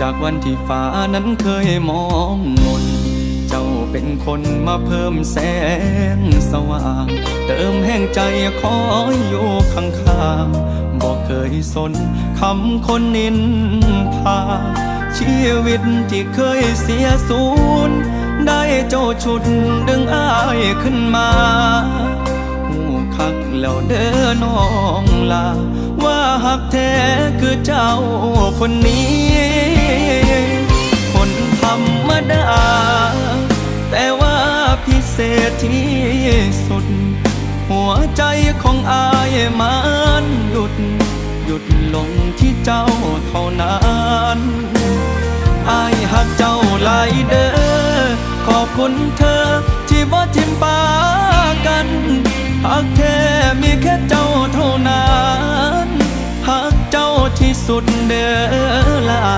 จากวันที่ฟ้านั้นเคยมองมน เจ้าเป็นคนมาเพิ่มแสงสว่าง เติมแห่งใจคอยอยู่ข้างๆบอกเคยสนคำคนนินทาชีวิตที่เคยเสียสูญได้เจ้าชุดดึงอ้ายขึ้นมาหูคักแล้วเด้อน้องลา ว่าหักแท้คือเจ้าคนนี้ ษที่สุด หัวใจของอายมันหยุด หยุดลงที่เจ้าเท่านั้นอายหักเจ้าหลายเด้อขอบคุณเธอที่บ่ทิมปากันหักแท้มีแค่เจ้าเท่านั้นหักเจ้าที่สุดเด้อละ